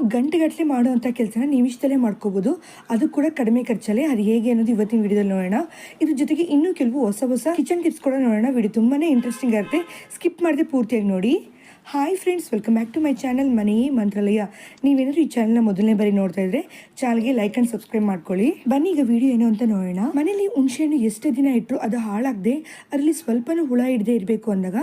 ಗಂಟೆಗಟ್ಟಲೆ ಮಾಡುವಂಥ ಕೆಲಸನ ನಿಮಿಷದಲ್ಲೇ ಮಾಡ್ಕೋಬೋದು. ಅದು ಕೂಡ ಕಡಿಮೆ ಖರ್ಚಲ್ಲೇ. ಅದು ಹೇಗೆ ಅನ್ನೋದು ಇವತ್ತಿನ ವಿಡಿಯೋದಲ್ಲಿ ನೋಡೋಣ. ಇದ್ರ ಜೊತೆಗೆ ಇನ್ನೂ ಕೆಲವು ಹೊಸ ಹೊಸ ಕಿಚನ್ ಟಿಪ್ಸ್ ಕೂಡ ನೋಡೋಣ. ವಿಡಿಯೋ ತುಂಬಾನೇ ಇಂಟ್ರೆಸ್ಟಿಂಗ್ ಆಗುತ್ತೆ. ಸ್ಕಿಪ್ ಮಾಡದೆ ಪೂರ್ತಿಯಾಗಿ ನೋಡಿ. Hi friends welcome back to my channel Mani Mantralaya ನೀವೇನಾದ್ರೂ ಈ ಚಾನಲ್ನ ಮೊದಲನೇ ಬಾರಿ ನೋಡ್ತಾ ಇದ್ರೆ ಚಾನಲ್ಗೆ ಲೈಕ್ ಅಂಡ್ ಸಬ್ಸ್ಕ್ರೈಬ್ ಮಾಡ್ಕೊಳ್ಳಿ. ಬನ್ನಿ ಈಗ ವಿಡಿಯೋ ಏನು ಅಂತ ನೋಡೋಣ. ಮನೇಲಿ ಹುಣಸೆಹಣ್ಣು ಎಷ್ಟೇ ದಿನ ಇಟ್ಟರು ಅದು ಹಾಳಾಗದೆ, ಅದರಲ್ಲಿ ಸ್ವಲ್ಪನೂ ಹುಳ ಹಿಡದೆ ಇರಬೇಕು ಅಂದಾಗ,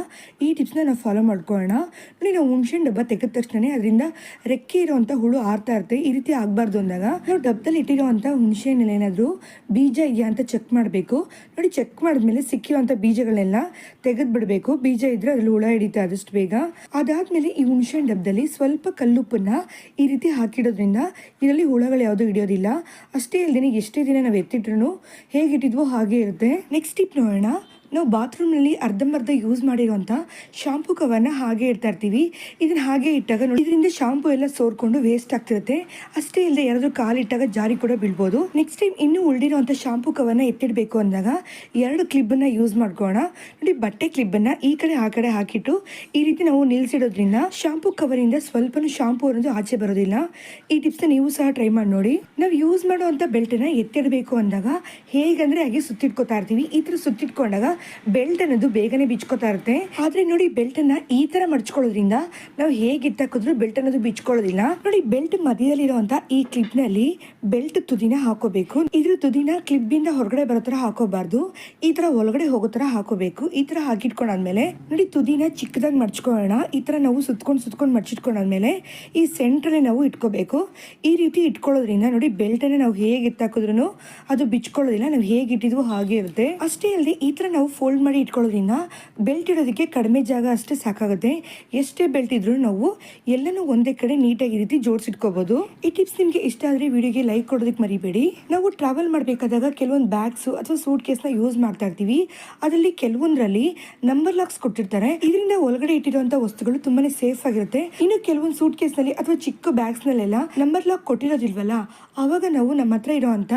ಈ ಟಿಪ್ಸ್ನ ನಾವು ಫಾಲೋ ಮಾಡ್ಕೊಳ್ಳೋಣ. ನೋಡಿ, ನಾವು ಹುಣಸೆಹಣ್ಣು ಡಬ್ಬ ತೆಗೆದ ತಕ್ಷಣ ಅದರಿಂದ ರೆಕ್ಕೆ ಇರೋವಂಥ ಹುಳು ಆರ್ತಾ ಇರುತ್ತೆ. ಈ ರೀತಿ ಆಗಬಾರ್ದು ಅಂದಾಗ, ನಾವು ಡಬ್ಬದಲ್ಲಿ ಇಟ್ಟಿರೋವಂಥ ಹುಣಸೆಹಣ್ಣಲ್ಲಿ ಏನಾದರೂ ಬೀಜ ಇದೆಯಾ ಅಂತ ಚೆಕ್ ಮಾಡಬೇಕು. ನೋಡಿ ಚೆಕ್ ಮಾಡಿದ್ಮೇಲೆ ಸಿಕ್ಕಿರೋಂಥ ಬೀಜಗಳನ್ನೆಲ್ಲ ತೆಗೆದು ಬಿಡಬೇಕು ಬೀಜ ಇದ್ರೆ ಅದರಲ್ಲಿ ಹುಳ ಹಿಡಿತಾ ಆದಷ್ಟು ಬೇಗ. ಅದಾದ್ಮೇಲೆ ಈ ಹುಣಸೆಹಣ್ಣು ಡಬ್ಬದಲ್ಲಿ ಸ್ವಲ್ಪ ಕಲ್ಲುಪ್ಪನ್ನ ಈ ರೀತಿ ಹಾಕಿಡೋದ್ರಿಂದ ಇದರಲ್ಲಿ ಹುಳಗಳು ಯಾವುದು ಹಿಡಿಯೋದಿಲ್ಲ. ಅಷ್ಟೇ ಅಲ್ಲದೆ ಎಷ್ಟೇ ದಿನ ನಾವು ಎತ್ತಿಟ್ರು ಹೇಗಿಟ್ಟಿದ್ವೋ ಹಾಗೆ ಇರುತ್ತೆ. ನೆಕ್ಸ್ಟ್ ಟಿಪ್ ನೋಡೋಣ. ನಾವು ಬಾತ್ರೂಮ್ನಲ್ಲಿ ಅರ್ಧಂಬರ್ಧ ಯೂಸ್ ಮಾಡಿರುವಂಥ ಶಾಂಪು ಕವರ್ನ ಹಾಗೆ ಇಡ್ತಾ ಇರ್ತೀವಿ. ಇದನ್ನ ಹಾಗೆ ಇಟ್ಟಾಗ ನೋಡಿ, ಇದರಿಂದ ಶಾಂಪು ಎಲ್ಲ ಸೋರ್ಕೊಂಡು ವೇಸ್ಟ್ ಆಗ್ತಿರುತ್ತೆ. ಅಷ್ಟೇ ಇಲ್ಲದೆ ಯಾರಾದರೂ ಕಾಲಿಟ್ಟಾಗ ಜಾರಿ ಕೂಡ ಬೀಳ್ಬೋದು. ನೆಕ್ಸ್ಟ್ ಟೈಮ್ ಇನ್ನೂ ಉಳಿದಿರುವಂಥ ಶಾಂಪು ಕವರ್ನ ಎತ್ತಿಡಬೇಕು ಅಂದಾಗ ಎರಡು ಕ್ಲಿಬ್ಬನ್ನು ಯೂಸ್ ಮಾಡ್ಕೋಣ ನೋಡಿ, ಬಟ್ಟೆ ಕ್ಲಿಬ್ಬನ್ನು ಈ ಕಡೆ, ಆ ಕಡೆ ಹಾಕಿಟ್ಟು ಈ ರೀತಿ ನಾವು ನಿಲ್ಸಿಡೋದ್ರಿಂದ ಶಾಂಪು ಕವರಿಂದ ಸ್ವಲ್ಪನೂ ಶಾಂಪು ಅನ್ನೋದು ಆಚೆ ಬರೋದಿಲ್ಲ. ಈ ಟಿಪ್ಸ್ನ ನೀವು ಸಹ ಟ್ರೈ ಮಾಡಿ ನೋಡಿ. ನಾವು ಯೂಸ್ ಮಾಡುವಂಥ ಬೆಲ್ಟನ್ನು ಎತ್ತಿಡಬೇಕು ಅಂದಾಗ ಹೇಗಂದ್ರೆ ಹಾಗೆ ಸುತ್ತಿಟ್ಕೋತಾ ಇರ್ತೀವಿ. ಈ ಥರ ಸುತ್ತಿಟ್ಕೊಂಡಾಗ ಬೆಲ್ಟ್ ಅನ್ನೋದು ಬೇಗನೆ ಬಿಚ್ಕೋತಾ ಇರುತ್ತೆ. ಆದ್ರೆ ನೋಡಿ ಬೆಲ್ಟ್ ಅನ್ನ ಈ ತರ ಮಡ್ಚ್ಕೊಳ್ಳೋದ್ರಿಂದ ನಾವು ಹೇಗೆ ಇಟ್ಟಾಕಿದ್ರು ಬೆಲ್ಟ್ ಅನ್ನೋದು ಬಿಚ್ಕೊಳ್ಳೋದಿಲ್ಲ. ನೋಡಿ, ಬೆಲ್ಟ್ ಮಧ್ಯದಲ್ಲಿರುವಂತ ಈ ಕ್ಲಿಪ್ನಲ್ಲಿ ಬೆಲ್ಟ್ ತುದಿನ ಹಾಕೋಬೇಕು. ಇದ್ರ ತುದಿನ ಕ್ಲಿಪ್ ಇಂದ ಹೊರಗಡೆ ಬರೋ ತರ ಹಾಕೋಬಾರ್ದು. ಈ ತರ ಒಳಗಡೆ ಹೋಗೋ ತರ ಹಾಕೋಬೇಕು. ಈ ತರ ಹಾಕಿಟ್ಕೊಂಡಾದ್ಮೇಲೆ ನೋಡಿ, ತುದಿನ ಚಿಕ್ಕದಾಗಿ ಮಡ್ಚ್ಕೊಳ್ಳೋಣ. ಈ ತರ ನಾವು ಸುತ್ಕೊಂಡು ಸುತ್ಕೊಂಡು ಮಡ್ಚಿಟ್ಕೊಂಡಾದ್ಮೇಲೆ ಈ ಸೆಂಟ್ರಲ್ಲಿ ನಾವು ಇಟ್ಕೋಬೇಕು. ಈ ರೀತಿ ಇಟ್ಕೊಳ್ಳೋದ್ರಿಂದ ನೋಡಿ ಬೆಲ್ಟ್ ಅನ್ನ ನಾವು ಹೇಗೆ ಎತ್ತಾಕಿದ್ರು ಅದು ಬಿಚ್ಕೊಳ್ಳೋದಿಲ್ಲ. ನಾವು ಹೇಗೆ ಇಟ್ಟಿದ್ವು ಹಾಗೆ ಇರುತ್ತೆ. ಅಷ್ಟೇ ಅಲ್ಲದೆ ಈ ತರ ನಾವು ಫೋಲ್ಡ್ ಮಾಡಿ ಇಟ್ಕೊಳ್ಳೋದ್ರಿಂದ ಬೆಲ್ಟ್ ಇಡೋದಕ್ಕೆ ಕಡಿಮೆ ಜಾಗ ಅಷ್ಟೇ ಸಾಕಾಗುತ್ತೆ. ಎಷ್ಟೇ ಬೆಲ್ಟ್ ಇದ್ರೂ ನಾವು ಎಲ್ಲನೂ ಒಂದೇ ಕಡೆ ನೀಟಾಗಿ ರೀತಿ ಜೋಡಿಸಿಟ್ಕೋಬೋದು. ಈ ಟಿಪ್ಸ್ ನಿಮಗೆ ಇಷ್ಟ ಆದ್ರೆ ವಿಡಿಯೋಗೆ ಲೈಕ್ ಕೊಡೋದಕ್ಕೆ ಮರಿಬೇಡಿ. ನಾವು ಟ್ರಾವೆಲ್ ಮಾಡಬೇಕಾದಾಗ ಕೆಲವೊಂದು ಬ್ಯಾಗ್ಸ್ ಅಥವಾ ಸೂಟ್ ಕೇಸ್ನ ಯೂಸ್ ಮಾಡ್ತಾ ಇರ್ತೀವಿ. ಅದರಲ್ಲಿ ಕೆಲವೊಂದರಲ್ಲಿ ನಂಬರ್ ಲಾಕ್ಸ್ ಕೊಟ್ಟಿರ್ತಾರೆ. ಇದರಿಂದ ಒಳಗಡೆ ಇಟ್ಟಿರುವಂತ ವಸ್ತುಗಳು ತುಂಬಾನೇ ಸೇಫ್ ಆಗಿರುತ್ತೆ. ಇನ್ನು ಕೆಲವೊಂದು ಸೂಟ್ ಕೇಸ್ನಲ್ಲಿ ಅಥವಾ ಚಿಕ್ಕ ಬ್ಯಾಗ್ಸ್ನಲ್ಲೆಲ್ಲ ನಂಬರ್ ಲಾಕ್ ಕೊಟ್ಟಿರೋದಿಲ್ವಲ್ಲ, ಆವಾಗ ನಾವು ನಮ್ಮ ಹತ್ರ ಇರೋವಂಥ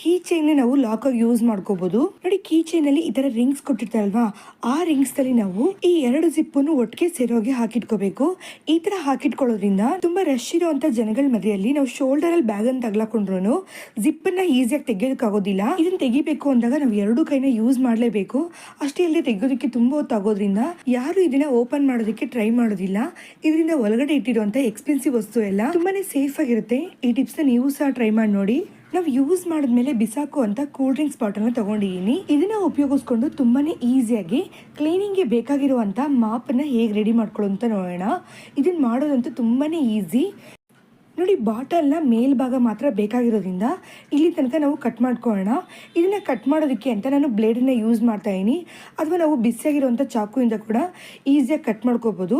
ಕೀ ಚೈನ್ ನಾವು ಲಾಕ್ ಆಗಿ ಯೂಸ್ ಮಾಡ್ಕೋಬಹುದು ನೋಡಿ ಕೀ ಚೈನ್ ಅಲ್ಲಿ ಈ ತರ ರಿಂಗ್ಸ್ ಕೊಟ್ಟಿರ್ತಾರಲ್ವಾ, ಆ ರಿಂಗ್ಸ್ ಅಲ್ಲಿ ನಾವು ಈ ಎರಡು ಜಿಪ್ ಅನ್ನು ಒಟ್ಟಿಗೆ ಸೇರೋಗೆ ಹಾಕಿಟ್ಕೋಬೇಕು. ಈ ತರ ಹಾಕಿಟ್ಕೊಳ್ಳೋದ್ರಿಂದ ತುಂಬಾ ರಶ್ ಇರುವಂತ ಜನಗಳ ಮಧ್ಯೆಯಲ್ಲಿ ನಾವು ಶೋಲ್ಡರ್ ಅಲ್ಲಿ ಬ್ಯಾಗ್ ಅನ್ನು ತಗ್ಲಾಕೊಂಡ್ರು ಜಿಪ್ ಅನ್ನ ಈಸಿಯಾಗಿ ತೆಗೆಯೋದಕ್ಕಾಗೋದಿಲ್ಲ. ಇದನ್ನ ತೆಗಿಬೇಕು ಅಂದಾಗ ನಾವು ಎರಡು ಕೈನ ಯೂಸ್ ಮಾಡಲೇಬೇಕು. ಅಷ್ಟೇ ಅಲ್ಲದೆ ತೆಗೆಯೋದಕ್ಕೆ ತುಂಬಾ ಹೊತ್ತಾಗೋದ್ರಿಂದ ಯಾರು ಇದನ್ನ ಓಪನ್ ಮಾಡೋದಕ್ಕೆ ಟ್ರೈ ಮಾಡೋದಿಲ್ಲ. ಇದರಿಂದ ಒಳಗಡೆ ಇಟ್ಟಿರುವಂತ ಎಕ್ಸ್ಪೆನ್ಸಿವ್ ವಸ್ತು ಎಲ್ಲ ತುಂಬಾನೇ ಸೇಫ್ ಆಗಿರುತ್ತೆ. ಈ ಟಿಪ್ಸ್ ನೀವು ಸಹ ಟ್ರೈ ಮಾಡಿ ನೋಡಿ. ನಾವು ಯೂಸ್ ಮಾಡಿದ್ಮೇಲೆ ಬಿಸಾಕು ಅಂತ ಕೂಲ್ ಡ್ರಿಂಕ್ಸ್ ಬಾಟಲ್ನ ತಗೊಂಡಿದ್ದೀನಿ ಇದನ್ನ ಉಪಯೋಗಿಸ್ಕೊಂಡು ತುಂಬಾನೇ ಈಸಿಯಾಗಿ ಕ್ಲೀನಿಂಗ್ಗೆ ಬೇಕಾಗಿರುವಂತ ಮಾಪನ್ನ ಹೇಗೆ ರೆಡಿ ಮಾಡ್ಕೊಳ್ಳೋ ಅಂತ ನೋಡೋಣ. ಇದನ್ನ ಮಾಡೋದಂತೂ ತುಂಬಾನೇ ಈಸಿ ನೋಡಿ ಬಾಟಲ್ನ ಮೇಲ್ಭಾಗ ಮಾತ್ರ ಬೇಕಾಗಿರೋದ್ರಿಂದ ಇಲ್ಲಿ ತನಕ ನಾವು ಕಟ್ ಮಾಡ್ಕೊಳ್ಳೋಣ. ಇದನ್ನ ಕಟ್ ಮಾಡೋದಕ್ಕೆ ಅಂತ ನಾನು ಬ್ಲೇಡನ್ನ ಯೂಸ್ ಮಾಡ್ತಾ ಇದ್ದೀನಿ ಅಥವಾ ನಾವು ಬಿಸಿಯಾಗಿರುವಂಥ ಚಾಕುವಿಂದ ಕೂಡ ಈಸಿಯಾಗಿ ಕಟ್ ಮಾಡ್ಕೋಬೋದು.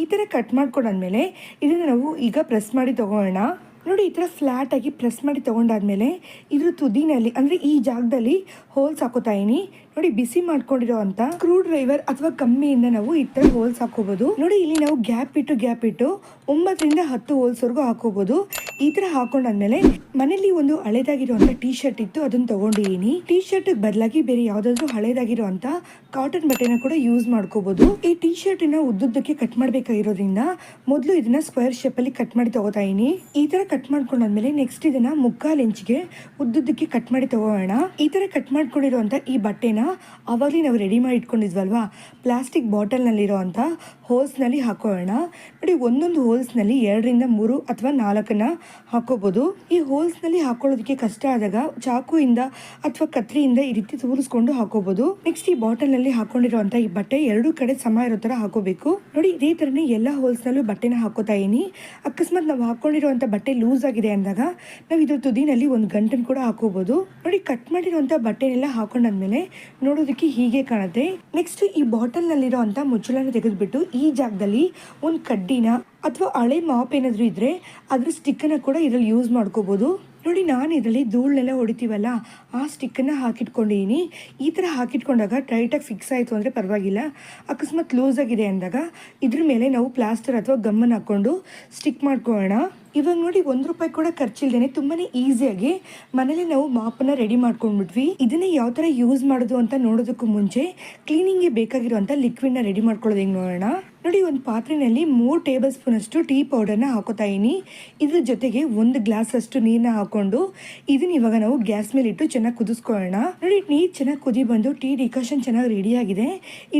ಈ ಥರ ಕಟ್ ಮಾಡ್ಕೊಂಡಾದ್ಮೇಲೆ ಇದನ್ನು ನಾವು ಈಗ ಪ್ರೆಸ್ ಮಾಡಿ ತಗೊಳ್ಳೋಣ ನೋಡಿ, ಈ ಥರ ಫ್ಲ್ಯಾಟಾಗಿ ಪ್ರೆಸ್ ಮಾಡಿ ತೊಗೊಂಡಾದ್ಮೇಲೆ ಇದ್ರ ತುದಿನಲ್ಲಿ, ಅಂದರೆ ಈ ಜಾಗದಲ್ಲಿ ಹೋಲ್ಸ್ ಹಾಕೋತಾ ಇದೀನಿ. ನೋಡಿ, ಬಿಸಿ ಮಾಡ್ಕೊಂಡಿರೋ ಅಂತ. ಸ್ಕ್ರೂ ಡ್ರೈವರ್ ಅಥವಾ ಕಮ್ಮಿಯಿಂದ ನಾವು ಈ ತರ ಹೋಲ್ಸ್ ಹಾಕೋಬಹುದು ನೋಡಿ, ಇಲ್ಲಿ ನಾವು ಗ್ಯಾಪ್ ಇಟ್ಟು ಗ್ಯಾಪ್ ಇಟ್ಟು ಒಂಬತ್ತರಿಂದ ಹತ್ತು ಹೋಲ್ಸ್ ವರೆಗೂ ಹಾಕೋಬಹುದು ಈ ತರ ಹಾಕೊಂಡಾದ್ಮೇಲೆ ಮನೇಲಿ ಒಂದು ಹಳೇದಾಗಿರುವಂತ ಟೀ ಶರ್ಟ್ ಇತ್ತು, ಅದನ್ನ ತಗೊಂಡಿದ್ದೀನಿ. ಟೀ ಶರ್ಟ್ ಬದಲಾಗಿ ಬೇರೆ ಯಾವ್ದಾದ್ರು ಹಳೇದಾಗಿರುವಂತ ಕಾಟನ್ ಬಟ್ಟೆನ ಕೂಡ ಯೂಸ್ ಮಾಡ್ಕೋಬಹುದು ಈ ಟೀ ಶರ್ಟ್ನ ಉದ್ದುದ್ದಕ್ಕೆ ಕಟ್ ಮಾಡ್ಬೇಕಾಗಿರೋದ್ರಿಂದ ಮೊದಲು ಇದನ್ನ ಸ್ಕ್ವೇರ್ ಶೇಪ್ ಅಲ್ಲಿ ಕಟ್ ಮಾಡಿ ತಗೋತಾ ಇದೀನಿ. ಈ ತರ ಕಟ್ ಮಾಡ್ಕೊಂಡಾದ್ಮೇಲೆ ನೆಕ್ಸ್ಟ್ ಇದನ್ನ ಮುಕ್ಕಾಲ್ ಇಂಚಿಗೆ ಉದ್ದುದ್ದಕ್ಕೆ ಕಟ್ ಮಾಡಿ ತಗೋಣ. ಈ ತರ ಕಟ್ ಮಾಡ್ಕೊಂಡಿರುವಂತ ಈ ಬಟ್ಟೆನ ಅವಾಗಲೇ ನಾವು ರೆಡಿ ಮಾಡಿ ಇಟ್ಕೊಂಡಿದ್ವಲ್ವಾ? ಪ್ಲಾಸ್ಟಿಕ್ ಬಾಟಲ್ನಲ್ಲಿರೋವಂಥ ಹೋಲ್ಸ್ನಲ್ಲಿ ಹಾಕೋಣ. ನೋಡಿ, ಒಂದೊಂದು ಹೋಲ್ಸ್ನಲ್ಲಿ ಎರಡರಿಂದ ಮೂರು ಅಥವಾ ನಾಲ್ಕನ್ನು ಹಾಕೋಬೋದು. ಈ ಹೋಲ್ಸ್ನಲ್ಲಿ ಹಾಕೊಳ್ಳೋದಕ್ಕೆ ಕಷ್ಟ ಆದಾಗ ಚಾಕುಯಿಂದ ಅಥವಾ ಕತ್ರಿಯಿಂದ ಈ ರೀತಿ ತೂರಿಸ್ಕೊಂಡು ಹಾಕೋಬಹುದು ನೆಕ್ಸ್ಟ್ ಈ ಬಾಟಲ್ನಲ್ಲಿ ಹಾಕೊಂಡಿರುವಂಥ ಈ ಬಟ್ಟೆ ಎರಡು ಕಡೆ ಸಮ ಇರೋ ಥರ ಹಾಕೋಬೇಕು. ನೋಡಿ, ಇದೇ ಥರನೇ ಎಲ್ಲ ಹೋಲ್ಸ್ನಲ್ಲೂ ಬಟ್ಟೆನ ಹಾಕೋತಾ ಇದೀನಿ. ಅಕಸ್ಮಾತ್ ನಾವು ಹಾಕೊಂಡಿರುವಂಥ ಬಟ್ಟೆ ಲೂಸ್ ಆಗಿದೆ ಅಂದಾಗ ನಾವು ಇದ್ರ ತುದಿನಲ್ಲಿ ಒಂದು ಗಂಟನ್ನು ಕೂಡ ಹಾಕೋಬಹುದು ನೋಡಿ ಕಟ್ ಮಾಡಿರುವಂಥ ಬಟ್ಟೆನೆಲ್ಲ ಹಾಕೊಂಡಾದ್ಮೇಲೆ ನೋಡೋದಕ್ಕೆ ಹೀಗೆ ಕಾಣುತ್ತೆ. ನೆಕ್ಸ್ಟ್ ಈ ಬಾಟಲ್ ನಲ್ಲಿರೋ ಅಂತ ಮುಚ್ಚಳನ ತೆಗೆದ್ಬಿಟ್ಟು ಈ ಜಾಗದಲ್ಲಿ ಒಂದು ಕಡ್ಡಿನ ಅಥವಾ ಹಳೆ ಮಾಪ್ ಏನಾದರೂ ಇದ್ರೆ ಅದ್ರ ಸ್ಟಿಕ್ಕನ್ನು ಕೂಡ ಇದರಲ್ಲಿ ಯೂಸ್ ಮಾಡ್ಕೋಬಹುದು ನೋಡಿ, ನಾನು ಇದರಲ್ಲಿ ಧೂಳನ್ನೆಲ್ಲ ಹೊಡಿತೀವಲ್ಲ, ಆ ಸ್ಟಿಕ್ಕನ್ನು ಹಾಕಿಟ್ಕೊಂಡಿದ್ದೀನಿ ಈ ಥರ ಹಾಕಿಟ್ಕೊಂಡಾಗ ಟೈಟಾಗಿ ಫಿಕ್ಸ್ ಆಯಿತು ಅಂದರೆ ಪರವಾಗಿಲ್ಲ. ಅಕಸ್ಮಾತ್ ಲೂಸ್ ಆಗಿದೆ ಅಂದಾಗ ಇದ್ರ ಮೇಲೆ ನಾವು ಪ್ಲಾಸ್ಟರ್ ಅಥವಾ ಗಮ್ಮನ್ನು ಹಾಕ್ಕೊಂಡು ಸ್ಟಿಕ್ ಮಾಡ್ಕೊಳ್ಳೋಣ. ಇವಾಗ ನೋಡಿ ಒಂದು ರೂಪಾಯಿ ಕೂಡ ಖರ್ಚಿಲ್ದೇನೆ, ತುಂಬಾನೇ ಈಸಿಯಾಗಿ ಮನೇಲಿ ನಾವು ಮಾಪನ್ನ ರೆಡಿ ಮಾಡ್ಕೊಂಡ್ಬಿಟ್ವಿ. ಇದನ್ನ ಯಾವ ತರ ಯೂಸ್ ಮಾಡೋದು ಅಂತ ನೋಡೋದಕ್ಕೂ ಮುಂಚೆ ಕ್ಲೀನಿಂಗ್ಗೆ ಬೇಕಾಗಿರುವಂತ ಲಿಕ್ವಿಡ್ನ ರೆಡಿ ಮಾಡ್ಕೊಳ್ಳೋದು ಹೆಂಗೆ ನೋಡೋಣ? ನೋಡಿ, ಒಂದು ಪಾತ್ರೆಯಲ್ಲಿ ಮೂರು ಟೇಬಲ್ ಸ್ಪೂನಷ್ಟು ಟೀ ಪೌಡರ್ನ ಹಾಕೋತಾ ಇದೀನಿ ಇದ್ರ ಜೊತೆಗೆ ಒಂದು ಗ್ಲಾಸ್ ಅಷ್ಟು ನೀರನ್ನ ಹಾಕೊಂಡು ಇದನ್ನ ಇವಾಗ ನಾವು ಗ್ಯಾಸ್ ಮೇಲೆ ಇಟ್ಟು ಚೆನ್ನಾಗಿ ಕುದಿಸ್ಕೊಳ್ಳೋಣ. ನೋಡಿ, ನೀರು ಚೆನ್ನಾಗಿ ಕುದಿ ಬಂದು ಟೀ ಡಿಕಾಷನ್ ಚೆನ್ನಾಗಿ ರೆಡಿ ಆಗಿದೆ.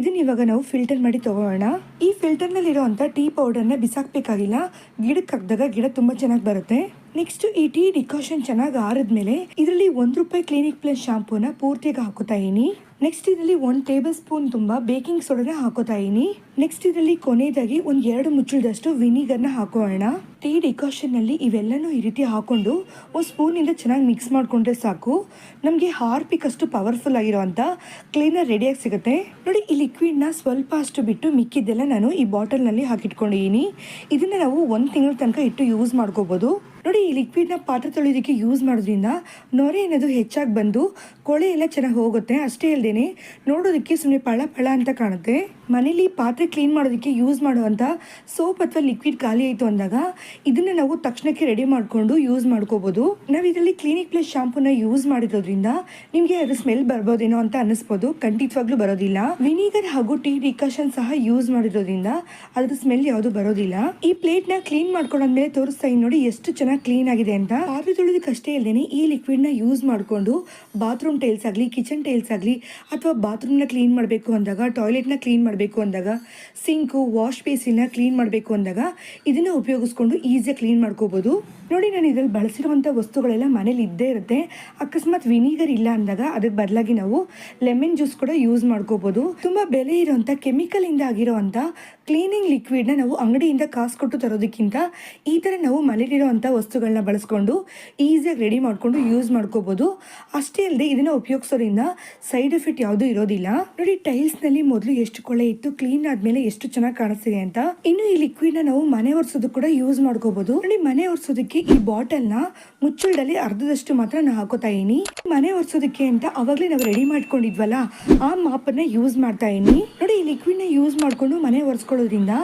ಇದನ್ನ ಇವಾಗ ನಾವು ಫಿಲ್ಟರ್ ಮಾಡಿ ತಗೋಣ ಈ ಫಿಲ್ಟರ್ನಲ್ಲಿ ಇರುವಂತ ಟೀ ಪೌಡರ್ನ ಬಿಸಾಕಬೇಕಾಗಿಲ್ಲ. ಗಿಡಕ್ಕೆ ಹಾಕಿದಾಗ ಗಿಡ ತುಂಬಾ ಚೆನ್ನಾಗಿ ಬರುತ್ತೆ. ನೆಕ್ಸ್ಟ್ ಈ ಟೀ ಡಿಕಾಷನ್ ಚೆನ್ನಾಗಿ ಆರಿದ್ಮೇಲೆ ಇದರಲ್ಲಿ ಒಂದು ರೂಪಾಯಿ ಕ್ಲಿನಿಕ್ ಪ್ಲಸ್ ಶಾಂಪೂನ ಪೂರ್ತಿಯಾಗಿ ಹಾಕೋತಾ ಇದೀನಿ ನೆಕ್ಸ್ಟ್ ಇದರಲ್ಲಿ ಒಂದು ಟೇಬಲ್ ಸ್ಪೂನ್ ತುಂಬ ಬೇಕಿಂಗ್ ಸೋಡಾನ ಹಾಕೋತಾ ಇದೀನಿ. ನೆಕ್ಸ್ಟ್ ಇದರಲ್ಲಿ ಕೊನೆಯದಾಗಿ ಒಂದು ಎರಡು ಮುಚ್ಚಳದಷ್ಟು ವಿನಿಗರ್ನ ಹಾಕೋಣ. ಟೀ ಡಿಕಾಷನ್ನಲ್ಲಿ ಇವೆಲ್ಲನೂ ಈ ರೀತಿ ಹಾಕೊಂಡು ಒಂದು ಸ್ಪೂನಿಂದ ಚೆನ್ನಾಗಿ ಮಿಕ್ಸ್ ಮಾಡ್ಕೊಂಡ್ರೆ ಸಾಕು. ನಮಗೆ ಹಾರ್ಪಿಕ್ ಅಷ್ಟು ಪವರ್ಫುಲ್ ಆಗಿರೋವಂಥ ಕ್ಲೀನರ್ ರೆಡಿಯಾಗಿ ಸಿಗುತ್ತೆ. ನೋಡಿ, ಈ ಲಿಕ್ವಿಡ್ನ ಸ್ವಲ್ಪ ಅಷ್ಟು ಬಿಟ್ಟು ಮಿಕ್ಕಿದ್ದೆಲ್ಲ ನಾನು ಈ ಬಾಟಲ್ನಲ್ಲಿ ಹಾಕಿಟ್ಕೊಂಡಿದ್ದೀನಿ ಇದನ್ನ ನಾವು ಒಂದು ತಿಂಗಳ ತನಕ ಇಟ್ಟು ಯೂಸ್ ಮಾಡ್ಕೋಬೋದು. ನೋಡಿ, ಈ ಲಿಕ್ವಿಡ್ನ ಪಾತ್ರೆ ತೊಳೆಯೋದಕ್ಕೆ ಯೂಸ್ ಮಾಡೋದ್ರಿಂದ ನೊರೆ ಅನ್ನೋದು ಹೆಚ್ಚಾಗಿ ಬಂದು, ಕೊಳೆ ಎಲ್ಲ ಚೆನ್ನಾಗಿ ಹೋಗುತ್ತೆ. ಅಷ್ಟೇ ಅಲ್ಲದೆ ನೋಡೋದಕ್ಕೆ ಸುಮ್ಮನೆ ಪಳ ಪಳ ಅಂತ ಕಾಣುತ್ತೆ. ಮನೇಲಿ ಪಾತ್ರೆ ಕ್ಲೀನ್ ಮಾಡೋದಕ್ಕೆ ಯೂಸ್ ಮಾಡುವಂಥ ಸೋಪ್ ಅಥವಾ ಲಿಕ್ವಿಡ್ ಖಾಲಿ ಆಯಿತು ಅಂದಾಗ ಇದನ್ನ ನಾವು ತಕ್ಷಣಕ್ಕೆ ರೆಡಿ ಮಾಡಿಕೊಂಡು ಯೂಸ್ ಮಾಡ್ಕೋಬೋದು. ನಾವು ಇದರಲ್ಲಿ ಕ್ಲಿನಿಕ್ ಪ್ಲಸ್ ಶಾಂಪೂನ ಯೂಸ್ ಮಾಡಿರೋದ್ರಿಂದ ನಿಮಗೆ ಅದು ಸ್ಮೆಲ್ ಬರ್ಬೋದೇನೋ ಅಂತ ಅನ್ನಿಸ್ಬೋದು. ಖಂಡಿತವಾಗ್ಲೂ ಬರೋದಿಲ್ಲ. ವಿನಿಗರ್ ಹಾಗೂ ಟೀ ಡಿಕಾಷನ್ ಸಹ ಯೂಸ್ ಮಾಡಿರೋದ್ರಿಂದ ಅದ್ರ ಸ್ಮೆಲ್ ಯಾವುದು ಬರೋದಿಲ್ಲ. ಈ ಪ್ಲೇಟ್ನ ಕ್ಲೀನ್ ಮಾಡ್ಕೊಂಡಾದ್ಮೇಲೆ ತೋರಿಸ್ತಾ ಇದ್ದೀನಿ ನೋಡಿ ಎಷ್ಟು ಚೆನ್ನಾಗಿ ಕ್ಲೀನ್ ಆಗಿದೆ ಅಂತ. ಪಾತ್ರೆ ತೊಳೆದಕ್ಕಷ್ಟೇ ಇಲ್ಲದೇನೆ ಈ ಲಿಕ್ವಿಡ್ನ ಯೂಸ್ ಮಾಡಿಕೊಂಡು ಬಾತ್ರೂಮ್ ಟೈಲ್ಸ್ ಆಗಲಿ ಕಿಚನ್ ಟೈಲ್ಸ್ ಆಗಲಿ ಅಥವಾ ಬಾತ್ರೂಮ್ನ ಕ್ಲೀನ್ ಮಾಡಬೇಕು ಅಂದಾಗ ಟಾಯ್ಲೆಟ್ನ ಕ್ಲೀನ್ ಮಾಡಬೇಕು ಅಂದಾಗ ಸಿಂಕು ವಾಶ್ ಬೇಸಿನ ಕ್ಲೀನ್ ಮಾಡಬೇಕು ಅಂದಾಗ, ಇದನ್ನು ಉಪಯೋಗಿಸ್ಕೊಂಡು ಈಸಿಯಾಗಿ ಕ್ಲೀನ್ ಮಾಡ್ಕೋಬೋದು. ನೋಡಿ ನಾನು ಇದರಲ್ಲಿ ಬಳಸಿರುವಂಥ ವಸ್ತುಗಳೆಲ್ಲ ಮನೇಲಿ ಇದ್ದೇ ಇರುತ್ತೆ. ಅಕಸ್ಮಾತ್ ವಿನಿಗರ್ ಇಲ್ಲ ಅಂದಾಗ ಅದಕ್ಕೆ ಬದಲಾಗಿ ನಾವು ಲೆಮನ್ ಜ್ಯೂಸ್ ಕೂಡ ಯೂಸ್ ಮಾಡ್ಕೋಬೋದು. ತುಂಬ ಬೆಲೆ ಇರೋವಂಥ ಕೆಮಿಕಲ್ ಇಂದ ಆಗಿರೋವಂಥ ಕ್ಲೀನಿಂಗ್ ಲಿಕ್ವಿಡ್ನ ನಾವು ಅಂಗಡಿಯಿಂದ ಕಾಸು ಕೊಟ್ಟು ತರೋದಕ್ಕಿಂತ ಈ ಥರ ನಾವು ಮನೇಲಿರೋವಂಥ ವಸ್ತುಗಳನ್ನ ಬಳಸ್ಕೊಂಡು ಈಸಿಯಾಗಿ ರೆಡಿ ಮಾಡಿಕೊಂಡು ಯೂಸ್ ಮಾಡ್ಕೋಬೋದು. ಅಷ್ಟೇ ಅಲ್ಲದೆ ಇದನ್ನ ಉಪಯೋಗಿಸೋದ್ರಿಂದ ಸೈಡ್ ಎಫೆಕ್ಟ್ ಯಾವುದೂ ಇರೋದಿಲ್ಲ. ನೋಡಿ ಟೈಲ್ಸ್ನಲ್ಲಿ ಮೊದಲು ಎಷ್ಟು ಕೊಳೆ ಇತ್ತು ಕ್ಲೀನ್ ಆದ್ಮೇಲೆ ಎಷ್ಟು ಚೆನ್ನಾಗಿ ಕಾಣಿಸ್ತಿದೆ ಅಂತ. ಇನ್ನು ಈ ಲಿಕ್ವಿಡ್ನ ನಾವು ಮನೆ ಒರೆಸೋದಕ್ಕೆ ಕೂಡ ಯೂಸ್ ಮಾಡ್ಕೋಬಹುದು ನೋಡಿ ಮನೆ ಒರೆಸೋದಕ್ಕೆ ಈ ಬಾಟಲ್ನ ಮುಚ್ಚಳದಲ್ಲಿ ಅರ್ಧದಷ್ಟು ಮಾತ್ರ ನಾ ಹಾಕೋತಾ ಇದೀನಿ ಮನೆ ಒರೆಸೋದಕ್ಕೆ ಅಂತ ಅವಾಗಲೇ ನಾವು ರೆಡಿ ಮಾಡ್ಕೊಂಡಿದ್ವಲ್ಲ, ಆ ಮಾಪನ್ನ ಯೂಸ್ ಮಾಡ್ತಾ ಇದೀನಿ ನೋಡಿ, ಈ ಲಿಕ್ವಿಡ್ನ ಯೂಸ್ ಮಾಡ್ಕೊಂಡು ಮನೆ ಒರೆಸ್ಕೊಳ್ಳೋದ್ರಿಂದ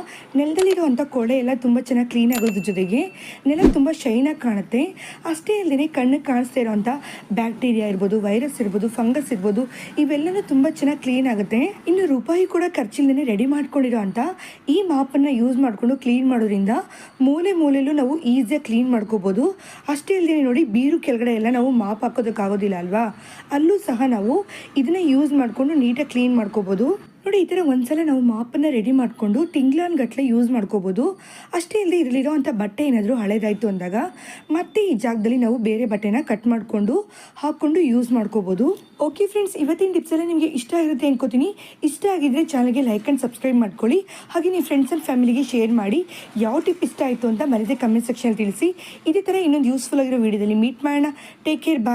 ನೆಲದಲ್ಲಿರುವಂಥ ಕೊಳೆ ಎಲ್ಲ ತುಂಬಾ ಚೆನ್ನಾಗಿ ಕ್ಲೀನ್ ಆಗೋದ್ರ ಜೊತೆಗೆ ನೆಲ ತುಂಬಾ ಶೈನ್ ಆಗಿ ಕಾಣುತ್ತೆ. ಅಷ್ಟೇ ಅಲ್ಲದೆ ಕಣ್ಣಿಗೆ ಕಾಣಿಸ್ತಾ ಇರೋವಂಥ ಬ್ಯಾಕ್ಟೀರಿಯಾ ಇರ್ಬೋದು ವೈರಸ್ ಇರ್ಬೋದು ಫಂಗಸ್ ಇರ್ಬೋದು, ಇವೆಲ್ಲನೂ ತುಂಬಾ ಚೆನ್ನಾಗಿ ಕ್ಲೀನ್ ಆಗುತ್ತೆ. ಇನ್ನು ರೂಪಾಯಿ ಕೂಡ ಖರ್ಚಿಲ್ಲದೆ ರೆಡಿ ಮಾಡ್ಕೊಂಡಿರೋ ಅಂತ ಈ ಮಾಪನ್ನು ಯೂಸ್ ಮಾಡಿಕೊಂಡು ಕ್ಲೀನ್ ಮಾಡೋದ್ರಿಂದ ಮೂಲೆ ಮೂಲೆಯಲ್ಲೂ ನಾವು ಈಸಿಯಾಗಿ ಕ್ಲೀನ್ ಮಾಡ್ಕೋಬೋದು. ಅಷ್ಟೇ ಇಲ್ಲದೆ ನೋಡಿ ಬೀರು ಕೆಳಗಡೆ ಎಲ್ಲ ನಾವು ಮಾಪ್ ಹಾಕೋದಕ್ಕಾಗೋದಿಲ್ಲ ಅಲ್ವಾ? ಅಲ್ಲೂ ಸಹ ನಾವು ಇದನ್ನ ಯೂಸ್ ಮಾಡಿಕೊಂಡು ನೀಟಾಗಿ ಕ್ಲೀನ್ ಮಾಡ್ಕೋಬೋದು. ನೋಡಿ, ಈ ಥರ ಒಂದ್ಸಲ ನಾವು ಮಾಪನ್ನು ರೆಡಿ ಮಾಡಿಕೊಂಡು ತಿಂಗ್ಳನ್ ಗಟ್ಟಲೆ ಯೂಸ್ ಮಾಡ್ಕೋಬೋದು. ಅಷ್ಟೇ ಇಲ್ಲದೆ ಇರಲಿರೋ ಅಂಥ ಬಟ್ಟೆ ಏನಾದರೂ ಹಳೇದಾಯಿತು ಅಂದಾಗ ಮತ್ತೆ ಈ ಜಾಗದಲ್ಲಿ ನಾವು ಬೇರೆ ಬಟ್ಟೆನ ಕಟ್ ಮಾಡಿಕೊಂಡು ಹಾಕ್ಕೊಂಡು ಯೂಸ್ ಮಾಡ್ಕೋಬೋದು. ಓಕೆ ಫ್ರೆಂಡ್ಸ್ ಇವತ್ತಿನ ಟಿಪ್ಸ್ ಎಲ್ಲ ನಿಮಗೆ ಇಷ್ಟ ಆಗಿರುತ್ತೆ ಅನ್ಕೋತೀನಿ. ಇಷ್ಟ ಆಗಿದ್ರೆ ಚಾನಲ್ಗೆ ಲೈಕ್ ಆ್ಯಂಡ್ ಸಬ್ಸ್ಕ್ರೈಬ್ ಮಾಡ್ಕೊಳ್ಳಿ. ಹಾಗೆ ನೀವು ಫ್ರೆಂಡ್ಸ್ ಆ್ಯಂಡ್ ಫ್ಯಾಮಿಲಿಗೆ ಶೇರ್ ಮಾಡಿ. ಯಾವ ಟಿಪ್ ಇಷ್ಟ ಆಯಿತು ಅಂತ ಮರದೇ ಕಮೆಂಟ್ ಸೆಕ್ಷನ್ ತಿಳಿಸಿ. ಇದೇ ಥರ ಇನ್ನೊಂದು ಯೂಸ್ಫುಲ್ ಆಗಿರೋ ವೀಡಿಯೋದಲ್ಲಿ ಮೀಟ್ ಮಾಡೋಣ. Take care bye